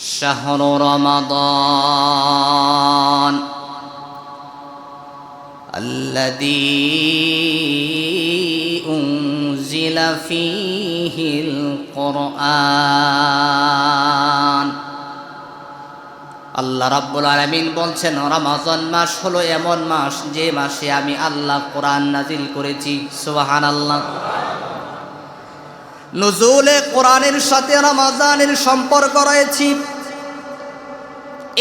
شهر رمضان الذي أنزل فيه القرآن আল্লাহ রাব্বুল আলামিন বলছেন রমাজান মাস হলো এমন মাস যে মাসে আমি আল্লাহ কোরআন নাজিল করেছি সুবহানাল্লাহ নজুলে কোরআনের সাথে রামাজানের সম্পর্ক রয়েছে।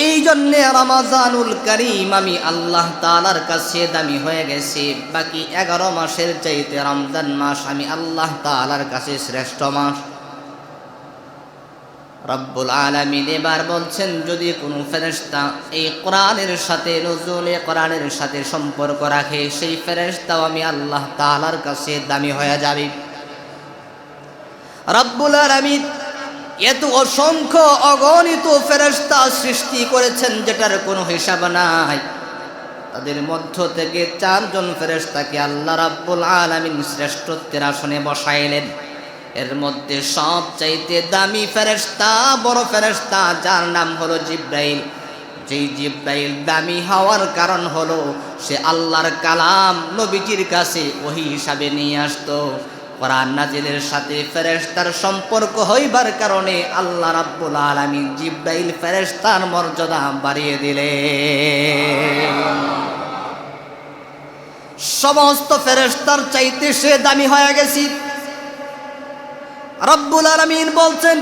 এই জন্যে রামাজানুল করিম আমি আল্লাহ তালার কাছে দামি হয়ে গেছি। বাকি এগারো মাসের চাইতে রমজান মাস আমি আল্লাহ তালার কাছে শ্রেষ্ঠ মাস। রব্বুল আলমিন এবার বলছেন, যদি কোনো ফেরেস্তা এই কোরআনের সাথে নজরুলে কোরআনের সাথে সম্পর্ক রাখে, সেই ফেরেস্তাও আমি আল্লাহ তালার কাছে দামি হয়ে যাবে। রব্বুল আলমিন এত অসংখ্য অগণিত ফেরেস্তা সৃষ্টি করেছেন যেটার কোনো হিসাব নাই। তাদের মধ্য থেকে চারজন ফেরেস্তাকে আল্লাহ রাব্বুল আলমিন শ্রেষ্ঠত্বের আসনে বসাইলেন। এর মধ্যে সব চাইতে দামি ফেরেস্তা বড় ফেরেস্তা যার নাম হলো জিব্রাইল। যেই জিব্রাইল দামি হওয়ার কারণ হলো, সে আল্লাহর কালাম নবীজির কাছে ওহি হিসাবে নিয়ে আসতো। কোরআন নাজিলের সাথে ফেরেস্তার সম্পর্ক হইবার কারণে আল্লাহ রাব্বুল আলামিন জিব্রাইল ফেরেস্তার মর্যাদা বাড়িয়ে দিলে সমস্ত ফেরেস্তার চাইতে সে দামি হয়ে গেছি। রব্বুল আলমিন বলছেন,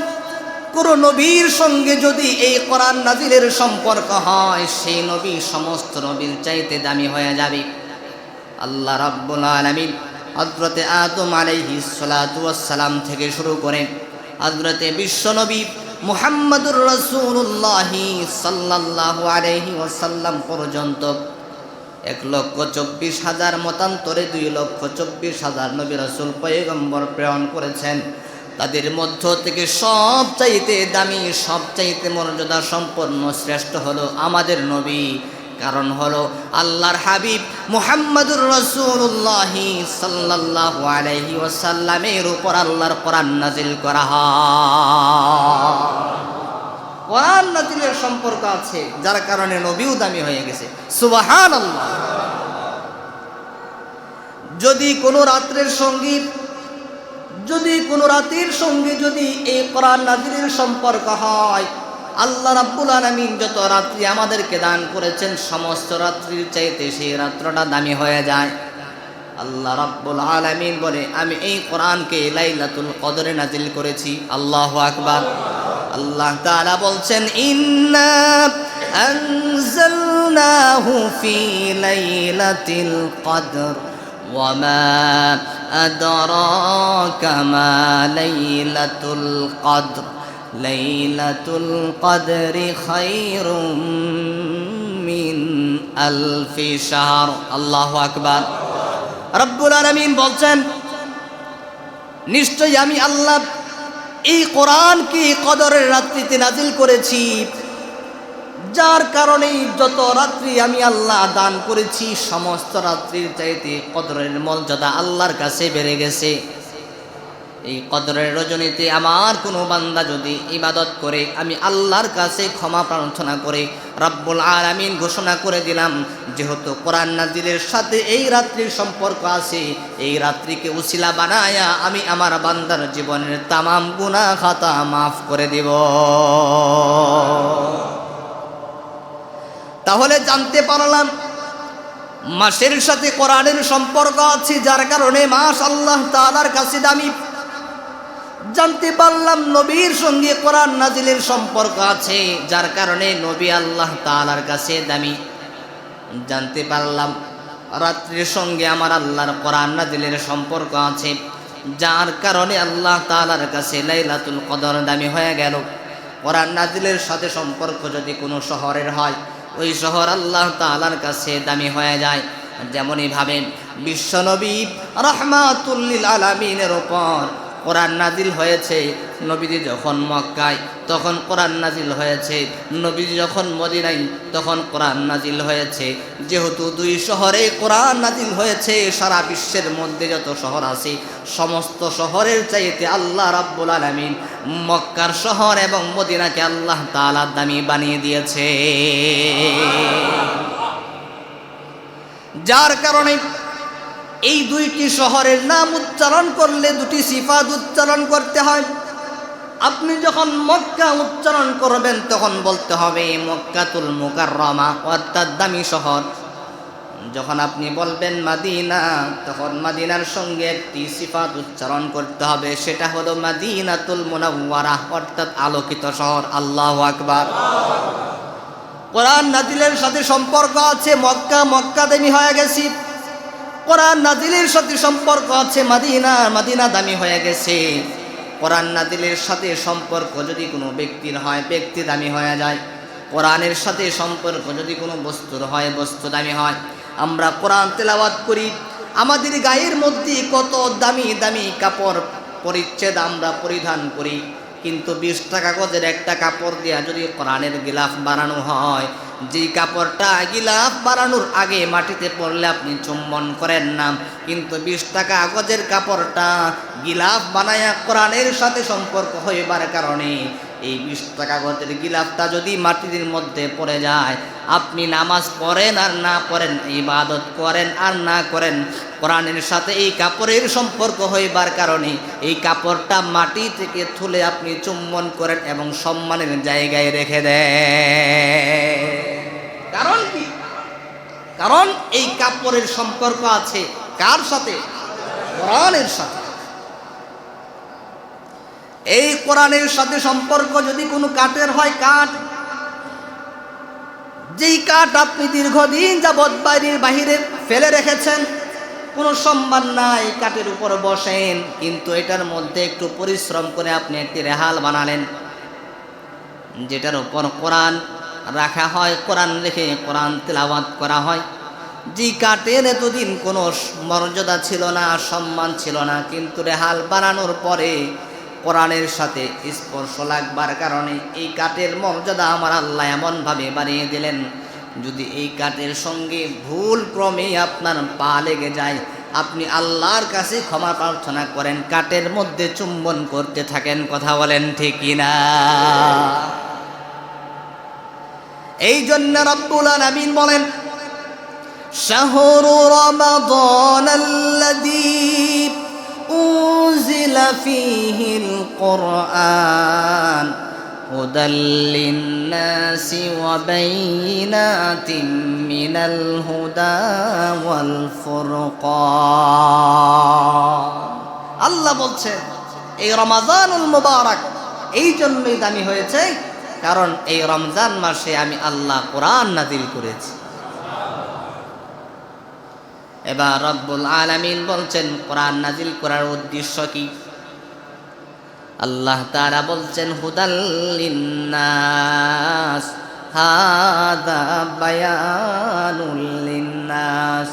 কোন নবীর সঙ্গে যদি এই কোরআন নাজিলের সম্পর্ক হয়, সেই নবী সমস্ত নবীর চাইতে দামি হয়ে যাবে। আল্লাহ রাব্বুল আলমিন হজরতে আদম আলাইহি সালাম থেকে শুরু করে হজরতে বিশ্বনবী মুহাম্মদুর রসুল্লাহি সাল্লাহ আলহি ওসাল্লাম পর্যন্ত এক লক্ষ চব্বিশ হাজার মতান্তরে দুই লক্ষ চব্বিশ হাজার নবী রসুল পয়গম্বর প্রেরণ করেছেন। তাদের মধ্য থেকে সবচাইতে দামি, সবচাইতে মর্যাদা সম্পন্ন শ্রেষ্ঠ হলো আমাদের নবী। কারণ হলো আল্লাহর হাবিব মুহাম্মদুর রসুল্লাহ সাল্লাহ আলহি ওসাল্লামের উপর আল্লাহর কোরআন নাজিল করা কোরআন নাজিলের সম্পর্ক আছে, যার কারণে নবীও দামি হয়ে গেছে। সুবাহান আল্লাহ যদি কোনো রাত্রের সংগীত, যদি কোনো রাতের সঙ্গে যদি এই কোরআন নাজিলের সম্পর্ক হয় আল্লাহ রাব্বুল আলমিন যত রাত্রি আমাদেরকে দান করেছেন সমস্ত রাত্রির চাইতে সেই রাত্রটা দামি হয়ে যায় আল্লাহ রাব্বুল আলমিন বলে আমি এই কোরআনকে লাইলাতুল কদরে নাজিল করেছি আল্লাহ আকবার আল্লাহ তাআলা বলছেন ইন্না আনজালনাহু ফি লাইলাতিল কদর وما أدراك ما ليلة القدر লাইলাতুল কদরি খায়রুম মিন আলফি শাহর আল্লাহু আকবার রব্বুল আলামিন বলছেন, নিশ্চয়ই আমি আল্লাহ এই কোরআনকে কদরের রাত্রিতে নাজিল করেছি। যার কারণে যত রাত্রি আমি আল্লাহ দান করেছি, সমস্ত রাত্রির চাইতে কদরের মর্যাদা আল্লাহর কাছে বেড়ে গেছে। এই কদরের রজনীতে আমার কোনো বান্দা যদি ইবাদত করে, আমি আল্লাহর কাছে ক্ষমা প্রার্থনা করে, রব্বুল আলামিন ঘোষণা করে দিলাম, যেহেতু কোরআন নাজিলের সাথে এই রাত্রির সম্পর্ক আছে, এই রাত্রিকে উসিলা বানায়া আমি আমার বান্দার জীবনের তামাম গুণা খাতা মাফ করে দিব। তাহলে জানতে পারলাম, মাসের সাথে কোরআনের সম্পর্ক আছে, যার কারণে মাস আল্লাহ তালার কাছে দামি জানতে পারলাম নবীর সঙ্গে কোরআন নাজিলের সম্পর্ক আছে, যার কারণে নবী আল্লাহ তালার কাছে দামি। জানতে পারলাম, রাত্রির সঙ্গে আমার আল্লাহর কোরআন নাজিলের সম্পর্ক আছে, যার কারণে আল্লাহ তালার কাছে লাইলাতুল কদর দামি হয়ে গেল। কোরআন নাজিলের সাথে সম্পর্ক যদি কোনো শহরের হয়, ওই শহর আল্লাহ তালার কাছে দামি হয়ে যায়। যেমনইভাবে বিশ্বনবী রহমাতুল্লিল আলমিনের ওপর কোরআন নাজিল হয়েছে নবীজি যখন মক্কায়, তখন কোরআন নাজিল হয়েছে। নবীজি যখন মদিনাই তখন কোরআন নাজিল হয়েছে। যেহেতু দুই শহরে কোরআন নাজিল হয়েছে, সারা বিশ্বের মধ্যে যত শহর আছে, সমস্ত শহরের চাইতে আল্লাহ রাব্বুল আলামিন মক্কার শহর এবং মদিনাকে আল্লাহ তাআলা দামি বানিয়ে দিয়েছে। যার কারণে এই দুইটি শহরের নাম উচ্চারণ করলে দুটি সিফাত উচ্চারণ করতে হয়। আপনি যখন মক্কা উচ্চারণ করবেন, তখন বলতে হবে মক্কাতুল মুকাররমা, অর্থাৎ দামি শহর। যখন আপনি বলবেন মাদিনা, তখন মাদিনার সঙ্গে একটি সিফাত উচ্চারণ করতে হবে। সেটা হলো মাদিনাতুল মুনাওয়ারা, অর্থাৎ আলোকিত শহর। আল্লাহ আকবার। কোরআন নাজিলের সাথে সম্পর্ক আছে। মক্কা মক্কা দামি হয়ে গেছি। কোরআন নাজিলের সাথে সম্পর্ক আছে মাদিনা মাদিনা দামি হয়ে গেছে। কোরআন নাজিলের সাথে সম্পর্ক যদি কোনো ব্যক্তির হয়, ব্যক্তি দামি হয়ে যায়। কোরআনের সাথে সম্পর্ক যদি কোনো বস্তুর হয়, বস্তু দামি হয়। আমরা কোরআন তেলাওয়াত করি। আমাদের গায়ের মধ্যে কত দামি দামি কাপড় পরিচ্ছেদ আমরা পরিধান করি। কিন্তু বিশ টাকা কাগজের একটা কাপড় দেওয়া যদি কোরআনের গিলাফ বানানো হয় যেই কাপড়টা গিলাফ বানানোর আগে মাটিতে পড়লে আপনি চুম্বন করেন না। কিন্তু বিশ টাকা কাগজের কাপড়টা গিলাফ বানায়া কোরআনের সাথে সম্পর্ক হইবার কারণে এই বিশ টাকা কাগজের গিলাফটা যদি মাটির মধ্যে পড়ে যায়, আপনি নামাজ পড়েন আর না পড়েন, ইবাদত করেন আর না করেন, কোরআনের সাথে এই কাপড়ের সম্পর্ক হইবার কারণে এই কাপড়টা মাটি থেকে তুলে আপনি চুম্বন করেন এবং সম্মানের জায়গায় রেখে দেন। কারণ কি? কারণ এই কাপড়ের সম্পর্ক আছে কার সাথে? কোরআনের সাথে। এই কোরআনের সাথে সম্পর্ক যদি কোনো কাঠের হয়, কাঠ। যেই কাঠ আপনি দীর্ঘদিন যাবৎ বাড়ির বাহিরে ফেলে রেখেছেন, কোনো সম্মান নাই কাঠের উপর বসেন। কিন্তু এটার মধ্যে একটু পরিশ্রম করে আপনি একটি রেহাল বানালেন, যেটার উপর কোরআন রাখা হয়, কোরআন রেখে কোরআন তেলাওয়াত করা হয়। যে কাঠের এতদিন কোনো মর্যাদা ছিল না, সম্মান ছিল না, কিন্তু রেহাল বানানোর পরে কোরআনের সাথে স্পর্শ লাগবার কারণে এই কাঠের মর্যাদা আমার আল্লাহ এমনভাবে বানিয়ে দিলেন, যদি এই কাঠের সঙ্গে ভুল ক্রমে আপনার পা লেগে যায়, আপনি আল্লাহর কাছে ক্ষমা প্রার্থনা করেন কাঠের মধ্যে চুম্বন করতে থাকেন, কথা বলেন ঠিক কিনা? এই জন্য রব্বুল আলামিন বলেন, শাহরু রমাদান আল্লাযী উনজিল ফীহিল কুরআন হুদাল লিন-নাসি ওয়া বাইনাতিন মিনাল হুদা ওয়াল ফুরকান। আল্লাহ বলছে এই রমাদানুল মুবারক এই জন্যই দামি হয়েছে কারণ এই রমজান মাসে আমি আল্লাহ কোরআন নাজিল করেছি। এবার রব্বুল আলামিন বলছেন, কোরআন নাজিল করার উদ্দেশ্য কি? আল্লাহ তারা বলছেন হুদাল্লিন্নাস হাদা বায়ানুল লিন্নাস।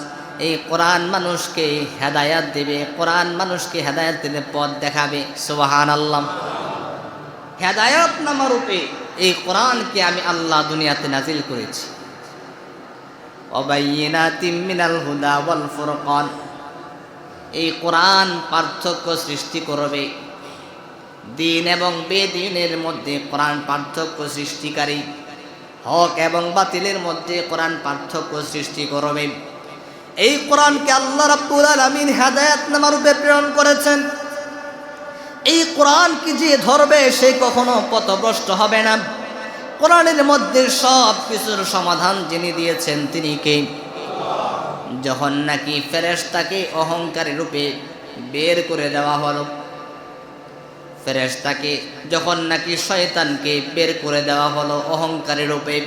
এই কোরআন মানুষকে হেদায়াত দেবে, কোরআন মানুষকে হেদায়াত দিলে পথ দেখাবে। সুবাহান আল্লাহ হেদায়াত নামা রূপে এই কোরআনকে আমি আল্লাহ দুনিয়াতে নাজিল করেছি। হুদা ওয়াল এই কোরআন পার্থক্য সৃষ্টি করবে। দিন এবং বেদিনের মধ্যে কোরআন পার্থক্য সৃষ্টিকারী। হক এবং বাতিলের মধ্যে কোরআন পার্থক্য সৃষ্টি করবে। এই কোরআনকে আল্লাহ রাব্বুল আলামিন হেদায়েত নামা রূপে প্রেরণ করেছেন। এই কোরআন কি যে ধরবে সে কখনো পথভ্রষ্ট হবে না। কোরআনের মধ্যে সব কিছুর সমাধান যিনি দিয়েছেন, তিনি কে? যখন নাকি ফেরেশতাকে অহংকারী রূপে বের করে দেওয়া হলো, ফেরেশতাকে যখন নাকি শয়তানকে বের করে দেওয়া হলো অহংকারী রূপে,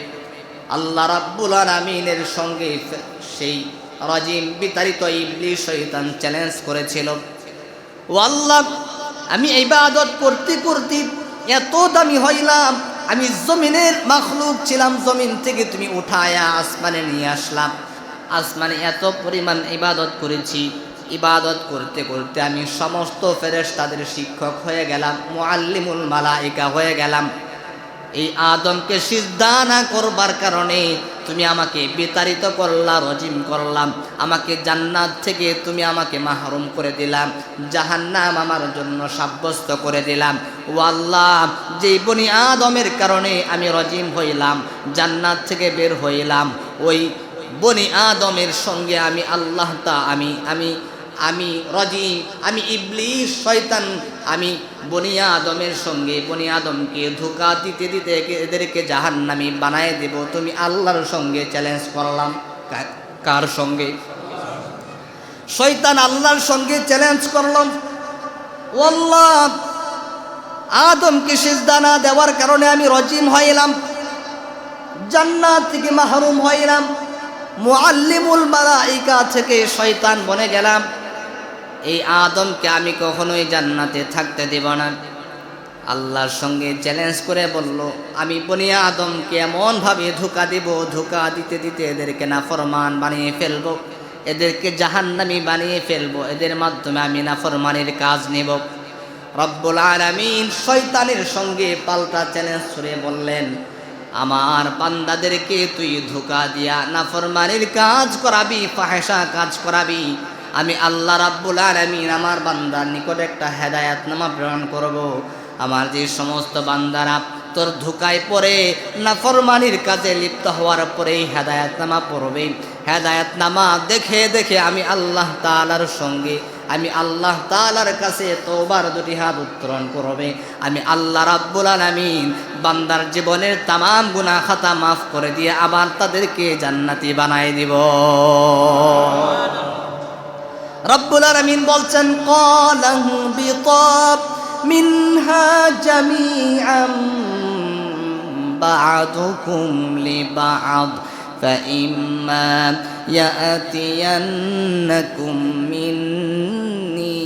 আল্লাহ রাব্বুল আলামিনের সঙ্গে সেই রাজিম বিতাড়িত ইবলিশ শয়তান চ্যালেঞ্জ করেছিল। ও আল্লাহ আমি ইবাদত করতে করতে এত দামি হইলাম আমি জমিনের মাখলুক ছিলাম, জমিন থেকে তুমি উঠায়া আসমানে নিয়ে আসলাম আসমানে এত পরিমাণ ইবাদত করেছি। ইবাদত করতে করতে আমি সমস্ত ফেরেস তাদের শিক্ষক হয়ে গেলাম মোয়াল্লিমুল মালাইকা হয়ে গেলাম। এই আদমকে সিদ্ধা না করবার কারণে তুমি আমাকে বিতাড়িত করলা, রজিম করলাম। আমাকে জান্নাত থেকে তুমি আমাকে মাহরুম করে দিলাম। জাহান্নাম আমার জন্য সাব্যস্ত করে দিলাম। ও আল্লাহ যে বনি আদমের কারণে আমি রজিম হইলাম, জান্নাত থেকে বের হইলাম। ওই বনি আদমের সঙ্গে আমি আল্লাহ তা, আমি আমি আমি রজিম আমি ইবলিশ শয়তান। আমি বনিয়া আদমের সঙ্গে বনিয়া আদমকে ধোকা দিতে দিতে এদেরকে জাহান্নামি বানায় দেব। তুমি আল্লাহর সঙ্গে চ্যালেঞ্জ করলাম। কার সঙ্গে? শয়তান আল্লাহর সঙ্গে চ্যালেঞ্জ করলাম। আল্লাহ আদমকে সিজদা দেওয়ার কারণে আমি রজিম হইলাম। জান্নাত থেকে মাহরুম হয়ে হইলাম। মুআল্লিমুল মালাইকা থেকে শয়তান বনে গেলাম। এই আদমকে আমি কখনোই জান্নাতে থাকতে দেব না। আল্লাহর সঙ্গে চ্যালেঞ্জ করে বলল, আমি বনিয়া আদমকে এমনভাবে ধোকা দেব, ধোকা দিতে দিতে এদেরকে নাফরমান বানিয়ে ফেলব। এদেরকে জাহান্নামি বানিয়ে ফেলব। এদের মাধ্যমে আমি না নাফরমানের কাজ নেব। রব্বুল আলামিন শয়তানের সঙ্গে পাল্টা চ্যালেঞ্জ করে বললেন, আমার বান্দাদেরকে তুই ধোকা দিয়া নাফরমানির কাজ করাবি ফাহেসা কাজ করাবি। আমি আল্লাহ রাব্বুল আলামিন আমার বান্দার নিকট একটা হেদায়াতনামা প্রেরণ করব। আমার যে সমস্ত বান্দারা তোর ধোকায় পড়ে, নাফরমানির কাজে লিপ্ত হওয়ার পরেই হেদায়াতনামা পড়বে। হেদায়াতনামা দেখে দেখে আমি আল্লাহ তালার সঙ্গে, আমি আল্লাহ তালার কাছে তোবার দুটি হাত উত্তোলন করবে। আমি আল্লাহ রাব্বুল আলামিন বান্দার জীবনের তামাম গুনাহ খাতা মাফ করে দিয়ে আবার তাদেরকে জান্নাতি বানায় দিব। রব্বুল আলামিন বলছেন ক্বালাহু বিতাব মিনহা জামিআম বা'দুকুম লিবা'দ فإما يأتينكم مني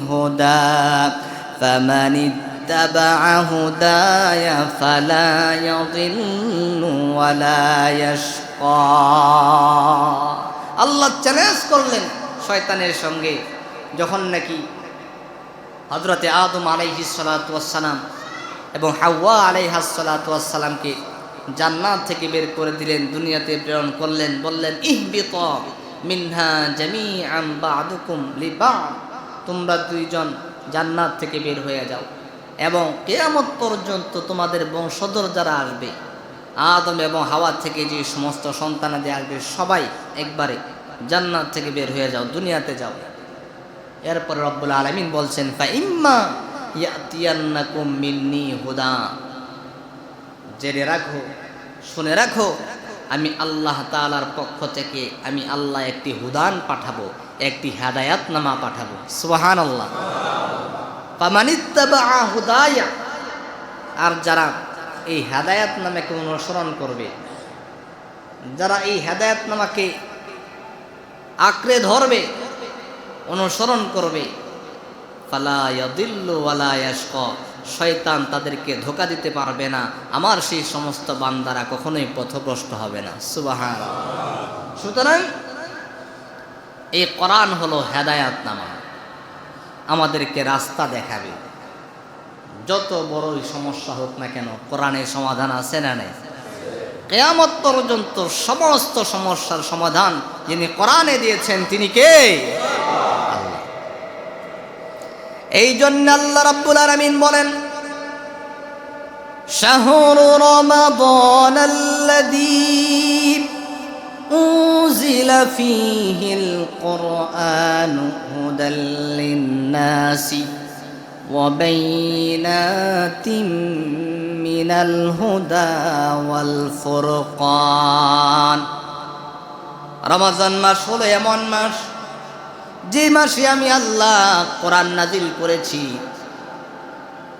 هدى فمن اتبع هداي فلا يضل ولا يشقى আল্লাহ চ্যালেঞ্জ করলেন শয়তানের সঙ্গে যখন নাকি হজরতে আদম আলাইহিসালাম এবং হাওয়া আলাইহাসালামকে জান্নাত থেকে বের করে দিলেন, দুনিয়াতে প্রেরণ করলেন, বললেন, ইহবিত মিনহা জামি বাদুকুম লিবা। তোমরা দুইজন জান্নাত থেকে বের হয়ে যাও এবং কেয়ামত পর্যন্ত তোমাদের বংশধর যারা আসবে, আদম এবং হাওয়া থেকে যে সমস্ত সন্তানাদি আসবে, সবাই একবারে জান্নাত থেকে বের হয়ে যাও, দুনিয়াতে যাও। এরপর রব্বুল আলমিন বলছেন মিন্নি হুদা। জেনে রাখো, শুনে রাখো, আমি আল্লাহ তালার পক্ষ থেকে, আমি আল্লাহ একটি হুদান পাঠাবো, একটি হেদায়াতনামা পাঠাবো। সোহান আল্লাহ হুদায়া। আর যারা এই হেদায়াত নামাকে অনুসরণ করবে, যারা এই হেদায়াত নামাকে আঁকড়ে ধরবে, অনুসরণ করবে। শয়তান তাদেরকে ধোকা দিতে পারবে না। আমার সেই সমস্ত বান্দারা কখনোই পথভ্রষ্ট হবে না। সুবাহান সুতরাং এই কোরআন হলো হেদায়াত নামা আমাদেরকে রাস্তা দেখাবে। যত বড়ই সমস্যা হোক না কেন কোরআনের সমাধান আছে না নেই? কেয়ামত পর্যন্ত সমস্ত সমস্যার সমাধান যিনি কোরআনে দিয়েছেন তিনি কে আল্লাহ এই জন্য আল্লাহ রাব্বুল আলামিন বলেন شهر رمضان الذي أنزل فيه القرآن هدى للناس وبينات من الهدى والفرقان রমজান মাস হলো এমন মাস যে মাসে আমি আল্লাহ কোরআন নাজিল করেছি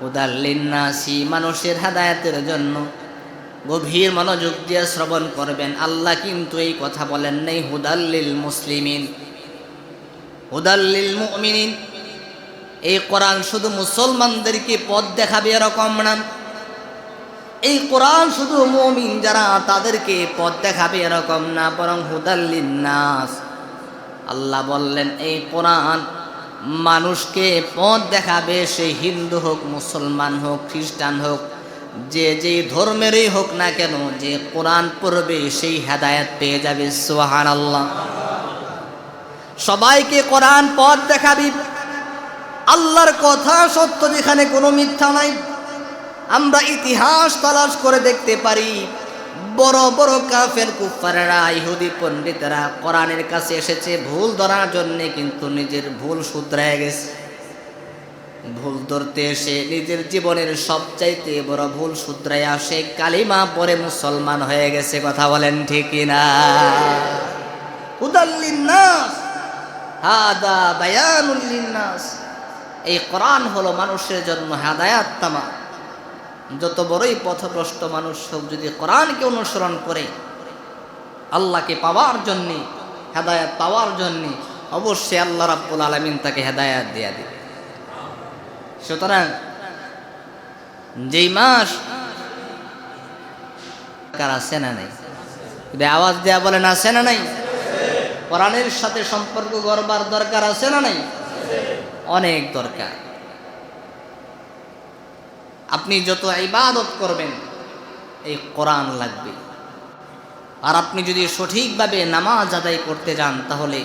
উদাল্লিন্নাসি মানুষের হাদায়াতের জন্য গভীর মনোযোগ দিয়ে শ্রবণ করবেন আল্লাহ কিন্তু এই কথা বলেন নেই হুদাল্লিল মুসলিমিন হুদাল্লিল মুমিনিন এই কোরআন শুধু মুসলমানদেরকে পথ দেখাবে এরকম না এই কোরআন শুধু মমিন যারা তাদেরকে পথ দেখাবে এরকম না, বরং নাস আল্লাহ বললেন, এই কোরআন মানুষকে পথ দেখাবে, সে হিন্দু হোক, মুসলমান হোক, খ্রিস্টান হোক, যে যে ধর্মেরই হোক না কেন, যে কোরআন পড়বে, সেই হেদায়াত পেয়ে যাবে সোহান আল্লাহ সবাইকে কোরআন পথ দেখাবি। আল্লাহর কথা সত্য যেখানে কোনো মিথ্যা নাই। আমরা ইতিহাস তালাশ করে দেখতে পারি, বড় বড় কাফের কুফারেরা ইহুদি পণ্ডিতেরা কোরআনের কাছে এসেছে ভুল ধরার জন্য কিন্তু নিজের ভুল শুধরায় গেছে। ভুল ধরতে এসে নিজের জীবনের সবচাইতে বড় ভুল শুধরায় আসে কালিমা পরে মুসলমান হয়ে গেছে, কথা বলেন ঠিকই না এই কোরআন হলো মানুষের জন্য হাদায়াত তামা। যত বড়ই পথভ্রষ্ট মানুষ হোক, যদি কোরআনকে অনুসরণ করে, আল্লাহকে পাওয়ার জন্যে, হেদায়াত পাওয়ার জন্যে, অবশ্যই আল্লাহ রাব্বুল আলমিন তাকে হেদায়াত দিয়া দিবে। সুতরাং যেই মাস আছে না নাই? যদি আওয়াজ দেয়া বলেন, আছে না নাই? কোরআনের সাথে সম্পর্ক গড়বার দরকার আছে না নাই? অনেক দরকার। আপনি যত ইবাদত করবেন, এই কোরআন লাগবে। আর আপনি যদি সঠিকভাবে নামাজ আদায় করতে যান, তাহলে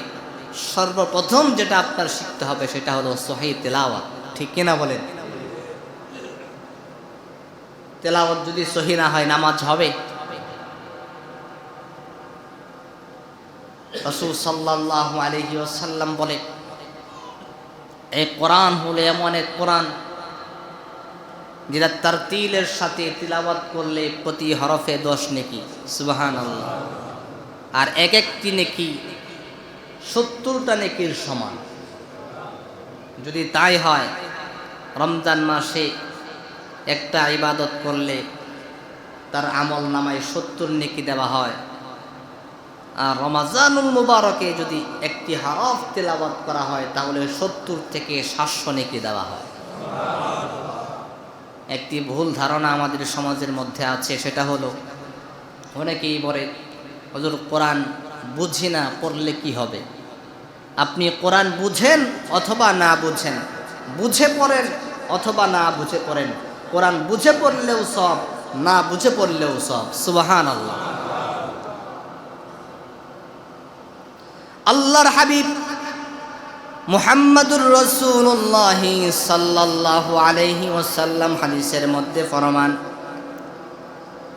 সর্বপ্রথম যেটা আপনার শিখতে হবে, সেটা হলো সহি তেলাওয়াত। ঠিক কিনা বলেন? তেলাওয়াত যদি সহি না হয়, নামাজ হবে? রসুল সাল্লাহ আলহি ওসাল্লাম বলে, এই কোরআন হলো এমন এক কোরআন যেটা তার তিলের সাথে তিলাবাত করলে প্রতি হরফে দশ নেকি সুবাহান আল্লাহ আর এক একটি নেকি সত্তরটা নেকির সমান। যদি তাই হয়, রমজান মাসে একটা ইবাদত করলে তার আমল নামায় সত্তর নেকি দেওয়া হয়। আর রমাজানুল মুবারকে যদি একটি হরফ তেলাবাত করা হয়, তাহলে সত্তর থেকে সাতশো নেকি দেওয়া হয়। একটি ভুল ধারণা আমাদের সমাজের মধ্যে আছে, সেটা হলো অনেকেই বলে, হজুর, কোরআন বুঝি না, পড়লে কি হবে? আপনি কোরআন বুঝেন অথবা না বুঝেন, বুঝে পড়েন অথবা না বুঝে পড়েন। কোরআন বুঝে পড়লেও সব, না বুঝে পড়লেও সব। সুবাহান আল্লাহ আল্লাহর হাবিব মুহাম্মাদুর রসুল্লাহ সাল্লাহ আলহি ওসাল্লাম হাদিসের মধ্যে ফরমান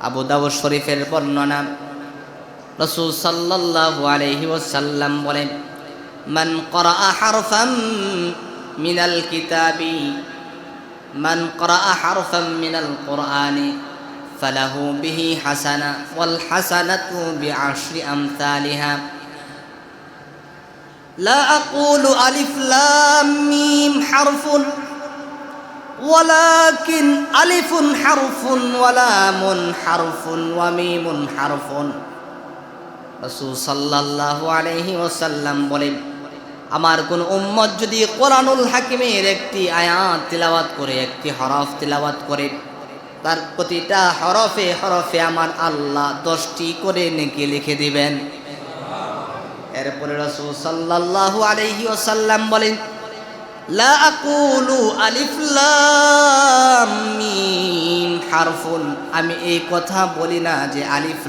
আবু দাবু শরীফের বর্ণনা। রসুল সাল্লাহ আলহি ওসাল্লাম বলেন, মান করা হারফাম মিনাল কিতাবি, মান করা হারফাম মিনাল কোরআনে, ফালাহু বিহি হাসানা ওয়াল হাসানাতু বিআশরি আমসালিহা। لا أقول ألف لام ميم حرف ولكن ألف حرف ولام حرف وميم حرف রসুল সাল্লাহ আলহি ওসাল্লাম বলেন আমার কোন উম্মত যদি কোরআনুল হাকিমের একটি আয়াত তিলাওয়াত করে একটি হরফ তিলাওয়াত করে তার প্রতিটা হরফে হরফে আমার আল্লাহ দশটি করে নেকি লিখে দিবেন এরপরে রসুল সাল্লাল্লাহু আলাইহি ওয়াসাল্লাম বলেন আমি এই কথা বলি না যে আলিফ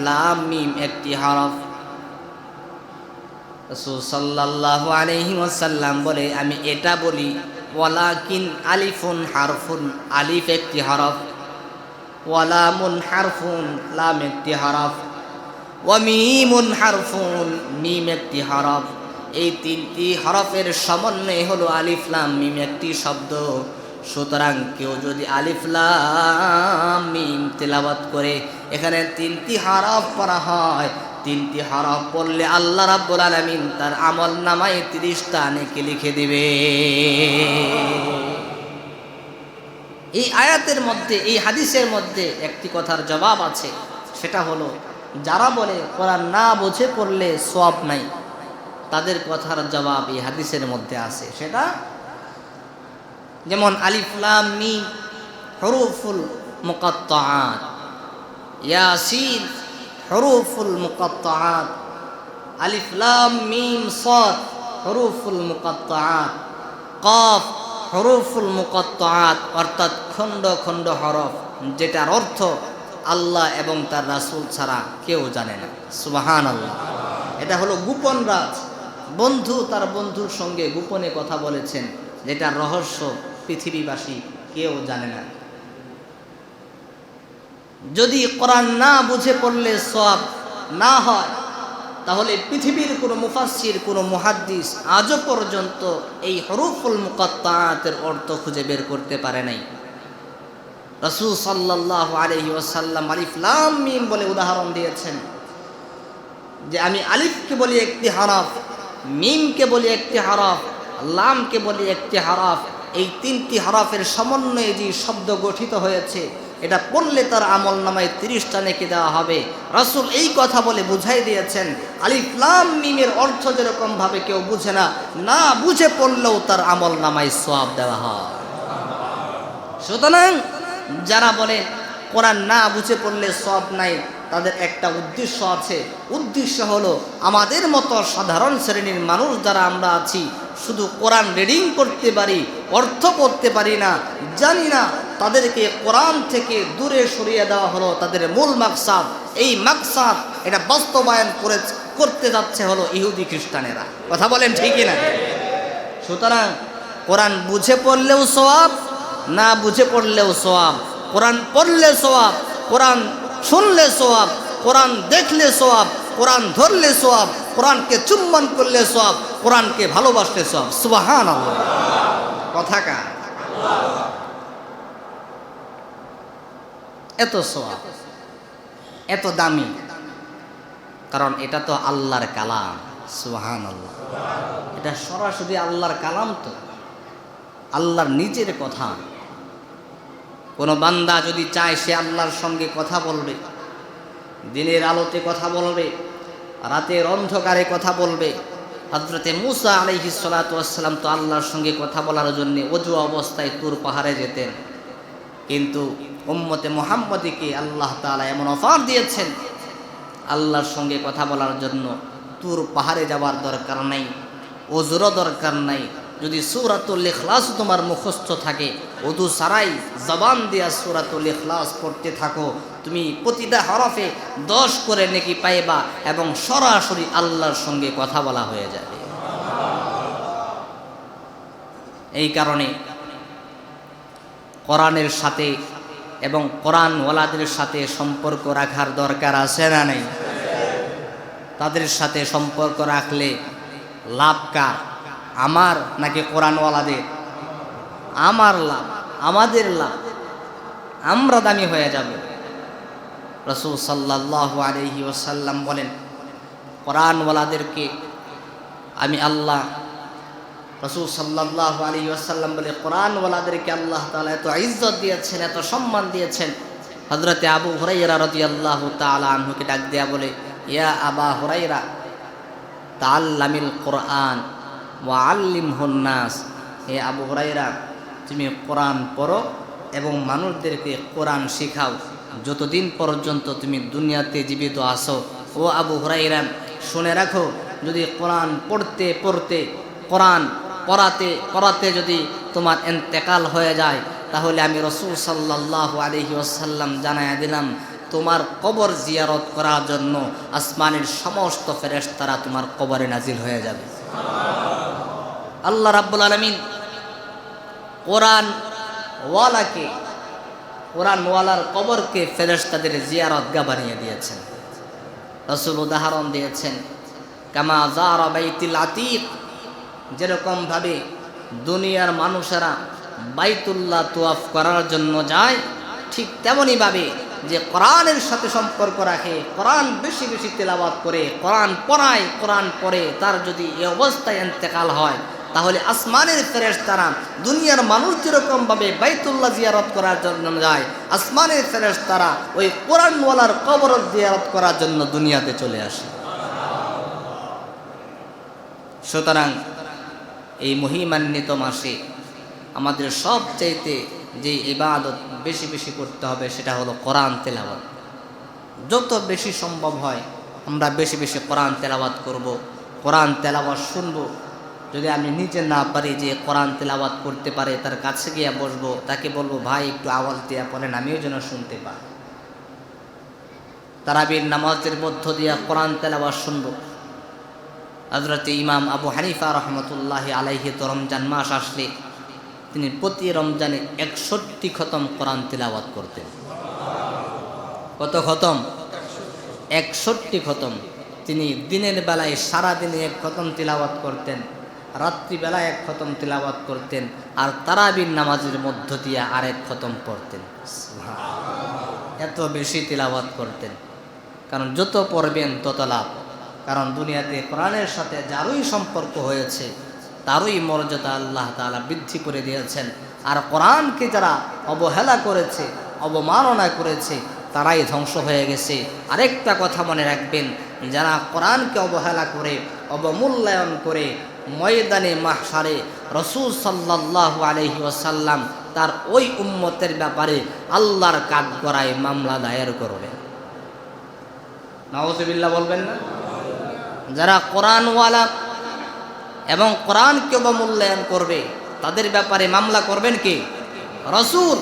মিম একটি হরফ। রসুল সাল্লাল্লাহু আলাইহি ওয়াসাল্লাম বলে, আমি এটা বলি, ওয়ালাকিন আলিফুন হারফুন। আলিফ একটি হরফ, ওয়ালামুন হারফুন। লাম একটি হরফ। ওয়ামিমুন হারফুন, মিম একটি হরফ। এই তিনটি হরফের সমন্বয় হলো আলিফলাম মিম একটি শব্দ। সুতরাং কেউ যদি আলিফলাম মিম তেলাবাত করে, এখানে তিনটি হরফ পড়া হয়। তিনটি হরফ পড়লে আল্লাহ রাব্বুল আলামিন তার আমল নামায় তিরিশটা নেকি লিখে দিবে। এই আয়াতের মধ্যে, এই হাদিসের মধ্যে একটি কথার জবাব আছে, সেটা হলো যারা বলে কোরআন না বুঝে পড়লে সব নাই, তাদের কথার জবাব এই হাদিসের মধ্যে আছে। সেটা যেমন আলিফলাম মি হরুফুল মুকাত্তাআত, ইয়াসিন, হরুফুল মুকাত্তাআত আলিফলাম মিম, সাদ, হরুফুল মুকাত্তাআত, কফ, হরুফুল মুকাত্তাআত, অর্থাৎ খণ্ড খণ্ড হরফ, যেটার অর্থ আল্লাহ এবং তার রাসূল ছাড়া কেউ জানে না। সুবাহান আল্লাহ এটা হলো গোপন রাজ। বন্ধু তার বন্ধুর সঙ্গে গোপনে কথা বলেছেন যেটার রহস্য পৃথিবীবাসী কেউ জানে না। যদি কোরআন না বুঝে পড়লে সব না হয়, তাহলে পৃথিবীর কোনো মুফাসির কোনো মুহাদ্দিস আজও পর্যন্ত এই হরুফুল মুকাত্তাতের অর্থ খুঁজে বের করতে পারে নাই। রসুল সাল্লাহ আলহি ওসাল্লাম আলিফ লাম মিম বলে উদাহরণ দিয়েছেন যে আমি আলিফকে বলি একটি হরফ, মিমকে বলি একটি হরফ, লামকে বলি একটি হরফ, এই তিনটি হরফের সমন্বয়ে যে শব্দ গঠিত হয়েছে, এটা পড়লে তার আমল নামায় তিরিশটা নেকি দেওয়া হবে। রাসুল এই কথা বলে বুঝাই দিয়েছেন আলিফলাম মিমের অর্থ যেরকমভাবে কেউ বুঝে না না বুঝে পড়লেও তার আমল নামায় সব দেওয়া হয়। সুতরাং যারা বলে কোরআন না বুঝে পড়লে সব নাই, তাদের একটা উদ্দেশ্য আছে। উদ্দেশ্য হলো আমাদের মতো সাধারণ শ্রেণির মানুষ যারা আমরা আছি, শুধু কোরআন রিডিং করতে পারি, অর্থ করতে পারি না, জানি না, তাদেরকে কোরআন থেকে দূরে সরিয়ে দেওয়া হলো, তাদের মূল মাকসাদ। এই মাকসাদ এটা বাস্তবায়ন করে, করতে যাচ্ছে হলো ইহুদি খ্রিস্টানেরা। কথা বলেন ঠিকই না সুতরাং কোরআন বুঝে পড়লেও সোয়াব না বুঝে পড়লেও সোয়াব কোরআন পড়লে সোয়াব কোরআন শুনলে সোয়াব কোরআন দেখলে সোয়াব কোরআন ধরলে সোয়াব কোরআনকে চুম্বন করলে সোয়াব কোরআনকে ভালোবাসলে সোয়াব সুবাহান কথা কা এত সোয়াব এত দামি। কারণ এটা তো আল্লাহর কালাম। সুহান আল্লাহ এটা সরাসরি আল্লাহর কালাম তো। আল্লাহর নিজের কথা। কোনো বান্দা যদি চায় সে আল্লাহর সঙ্গে কথা বলবে, দিনের আলোতে কথা বলবে, রাতের অন্ধকারে কথা বলবে হজরতে মুসা আলহি সালাতাম তো আল্লাহর সঙ্গে কথা বলার জন্য অজু অবস্থায় তুর পাহাড়ে যেতেন। কিন্তু উম্মতে মোহাম্মদীকে আল্লাহ তালা এমন অফার দিয়েছেন, আল্লাহর সঙ্গে কথা বলার জন্য তুর পাহাড়ে যাওয়ার দরকার নাই ওজুরও দরকার নাই। যদি সুরাতুল ইখলাস তোমার মুখস্থ থাকে উদু সারাই জবান দিয়া সুরাতুল ইখলাস পড়তে থাকো। তুমি প্রতিটা হরফে দশ করে নেকি পাইবা এবং সরাসরি আল্লাহর সঙ্গে কথা বলা হয়ে যাবে। এই কারণে কোরআনের সাথে এবং কোরআনওয়ালাদের সাথে সম্পর্ক রাখার দরকার আছে না নেই? তাদের সাথে সম্পর্ক রাখলে লাভ কার? আমার নাকি কোরআনওয়ালাদের? আমার লাভ, আমাদের লাভ, আমরা দামি হয়ে যাব। রসুল সাল্লাহ আলহি ওসাল্লাম বলেন, কোরআনওয়ালাদেরকে আমি আল্লাহ, রসুল সাল্লাহ আলী আসাল্লাম বলে, কোরআনওয়ালাদেরকে আল্লাহ তালা এত ইজ্জত দিয়েছেন, এত সম্মান দিয়েছেন। হজরতে আবু হুরাইরা রতি আল্লাহ তালা ডাক দেয়া বলে, ইয়া আবা হুরাইরা তাল্লামিল কোরআন ওয়া আল্লিম হন্নাস হে আবু হুরাইরা তুমি কোরআন পড়ো এবং মানুষদেরকে কোরআন শেখাও। যতদিন পর্যন্ত তুমি দুনিয়াতে জীবিত আসো ও আবু হুরাইরা শুনে রাখো, যদি কোরআন পড়তে পড়তে, কোরআন পড়াতে পড়াতে যদি তোমার এন্তেকাল হয়ে যায়, তাহলে আমি রসুল সাল্লাহ আলহি আসাল্লাম জানাই দিলাম, তোমার কবর জিয়ারত করার জন্য আসমানের সমস্ত ফেরেশ তারা তোমার কবরে নাজিল হয়ে যাবে। আল্লাহ রাব্বুল আলমিন কোরআন ওয়ালাকে, কোরআন ওয়ালার কবরকে জিয়ারত গা বানিয়ে দিয়েছেন। রসুল উদাহরণ দিয়েছেন, কামা জারা বাইতিল আতিক যেরকমভাবে দুনিয়ার মানুষেরা বাইতুল্লাহ তোয়াফ করার জন্য যায়, ঠিক তেমনইভাবে যে কোরআনের সাথে সম্পর্ক রাখে, কোরআন বেশি বেশি তেলাবাদ করে, কোরআন পড়ায়, কোরআন পড়ে, তার যদি এ অবস্থায় এন্তেকাল হয় তাহলে আসমানের ফেরেশ তারা দুনিয়ার মানুষ যেরকমভাবে বাইতুল্লাহ জিয়ারত করার জন্য যায়, আসমানের ফেরেশ তারা ওই কোরআনওয়ালার কবর জিয়ারত করার জন্য দুনিয়াতে চলে আসে। সুতরাং এই মহিমান্বিত মাসে আমাদের সবচাইতে যে ইবাদত বেশি বেশি করতে হবে সেটা হলো কোরআন তেলাওয়াত। যত বেশি সম্ভব হয় আমরা বেশি বেশি কোরআন তেলাওয়াত করব, কোরআন তেলাওয়াত শুনব যদি আমি নিজে না পারি যে কোরআন তেলাওয়াত করতে পারে, তার কাছে গিয়ে বসবো, তাকে বলব, ভাই, একটু আওয়াজ দেওয়া পড়েন, আমিও যেন শুনতে পাই। তারাবির নামাজের মধ্য দিয়ে কোরআন তেলাওয়াত শুনব। হজরত ইমাম আবু হানিফা রহমতুল্লাহ আলাইহি তো রমজান মাস আসলে, তিনি প্রতি রমজানে একষট্টি খতম কোরআন তেলাওয়াত করতেন। কত খতম? একষট্টি খতম। তিনি দিনের বেলায় সারা দিনে এক খতম তিলাওয়াত করতেন। রাত্রিবেলায় এক খতম তিলাওয়াত করতেন আর তারাবির নামাজের মধ্য দিয়ে আরেক খতম পড়তেন। এত বেশি তিলাওয়াত করতেন। কারণ যত পড়বেন তত লাভ। কারণ দুনিয়াতে কোরআনের সাথে যারই সম্পর্ক হয়েছে তারই মর্যাদা আল্লাহ তাআলা বৃদ্ধি করে দিয়েছেন। আর কোরআনকে যারা অবহেলা করেছে অবমাননা করেছে তারাই ধ্বংস হয়ে গেছে। আরেকটা কথা মনে রাখবেন যারা কোরআনকে অবহেলা করে অবমূল্যায়ন করে ময়দানে মাহসারে রসুল সাল্লাহ আলহি ওসাল্লাম তার ওই উম্মতের ব্যাপারে আল্লাহর কাঠ গড়ায় মামলা দায়ের করবে। নওয়াজবিল্লা বলবেন না? যারা কোরআনওয়ালা এবং কোরআনকে অবমূল্যায়ন করবে, তাদের ব্যাপারে মামলা করবেন কি? রসুল।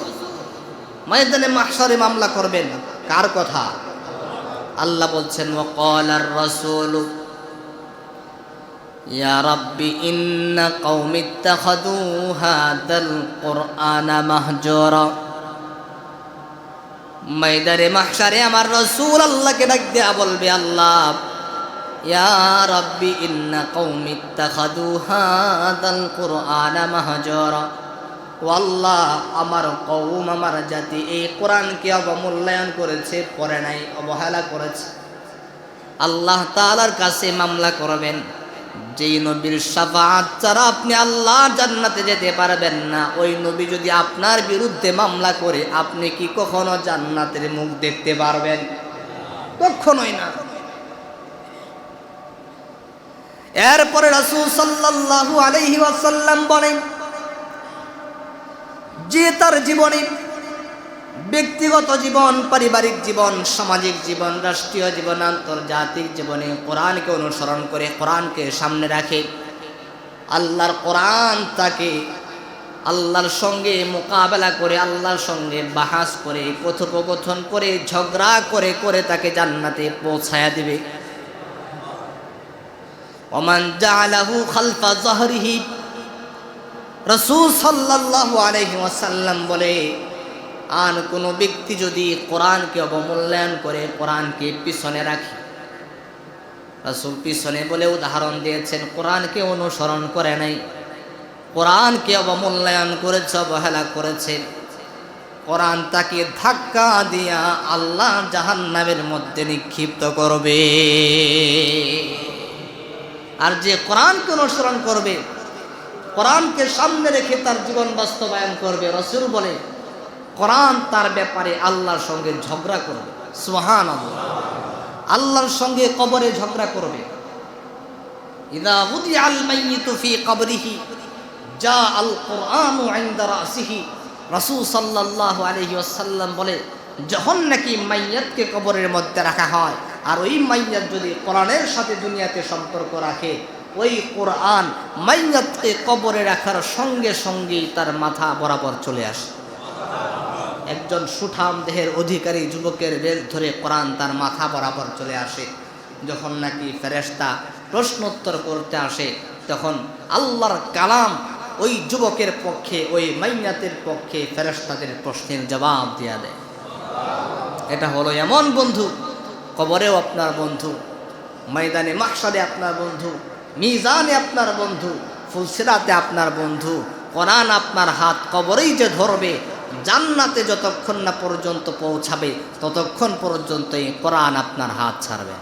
ময়দানে মাহসারে মামলা করবেন। কার কথা? আল্লাহ বলছেন ওয়াকাল আর রাসূল মাহসারে আমার রাসূল আল্লাহকে ডাক দেয়া বলবে, আল্লাহ, ইয়া আল্লাহ, আমার কৌম আমার জাতি এই কোরআনকে অবমূল্যায়ন করেছে পরে নাই, অবহেলা করেছে। আল্লাহ তালার কাছে মামলা করবেন। যেই নবীর সাফাত ছাড়া আপনি আল্লাহ জান্নাতে যেতে পারবেন না, ওই নবী যদি আপনার বিরুদ্ধে মামলা করে, আপনি কি কখনো জান্নাতের মুখ দেখতে পারবেন? কখনোই না। এরপরে রাসূল সাল্লাল্লাহু আলাইহি ওয়াসাল্লাম বলেন, যে তার জীবনে ব্যক্তিগত জীবন, পারিবারিক জীবন, সামাজিক জীবন, রাষ্ট্রীয় জীবন, আন্তর্জাতিক জীবনে কোরআনকে অনুসরণ করে কোরআনকে সামনে রাখে। আল্লাহর কোরআন তাকে আল্লাহর সঙ্গে মোকাবেলা করে, আল্লাহর সঙ্গে বাহাস করে, কথোপকথন করে, ঝগড়া করে করে তাকে জান্নাতে পৌঁছায়া দিবে। ওমান জালাহু খালফা জহরিহি, রসুল সাল্লাল্লাহু আলাইহি বলে আর কোনো ব্যক্তি যদি কোরআনকে অবমূল্যায়ন করে, কোরআনকে পিছনে রাখে। রসুল পিছনে বলে উদাহরণ দিয়েছেন, কোরআনকে অনুসরণ করে নাই। কোরআনকে অবমূল্যায়ন করেছে, অবহেলা করেছে। কোরআন তাকে ধাক্কা দিয়া আল্লাহ জাহান্নামের মধ্যে নিক্ষিপ্ত করবে। আর যে কোরআনকে অনুসরণ করবে, কোরআনকে সামনে রেখে তার জীবন বাস্তবায়ন করবে, রসুল বলে কোরআন তার ব্যাপারে আল্লাহর সঙ্গে ঝগড়া করবে। সুহান আল্লাহর সঙ্গে কবরে ঝগড়া করবে। ইদা আল মাইয়িতু ফি কবরিহি যা আল কোরআন ইনদা রাসিহি। রাসূল বলে, যখন নাকি মাইয়াতকে কবরের মধ্যে রাখা হয়, আর ওই মাইয়াত যদি কোরআনের সাথে দুনিয়াতে সম্পর্ক রাখে, ওই কোরআন মাইয়াতকে কবরে রাখার সঙ্গে সঙ্গেই তার মাথা বরাবর চলে আসে। একজন সুঠাম দেহের অধিকারী যুবকের বেশ ধরে কোরআন তার মাথা বরাবর চলে আসে। যখন নাকি ফেরেস্তা প্রশ্নোত্তর করতে আসে, তখন আল্লাহর কালাম ওই যুবকের পক্ষে, ওই মাইয়াতের পক্ষে ফেরেস্তাদের প্রশ্নের জবাব দেওয়া দেয়। এটা হলো এমন বন্ধু, কবরেও আপনার বন্ধু, ময়দানে মাকসাদে আপনার বন্ধু, মিজানে আপনার বন্ধু, ফুলসিরাতে আপনার বন্ধু, কোরআন আপনার হাত কবরেই যে ধরবে জান্নাতে যতক্ষণ না পর্যন্ত পৌঁছাবে ততক্ষণ পর্যন্ত এই কোরআন আপনার হাত ছাড়বে।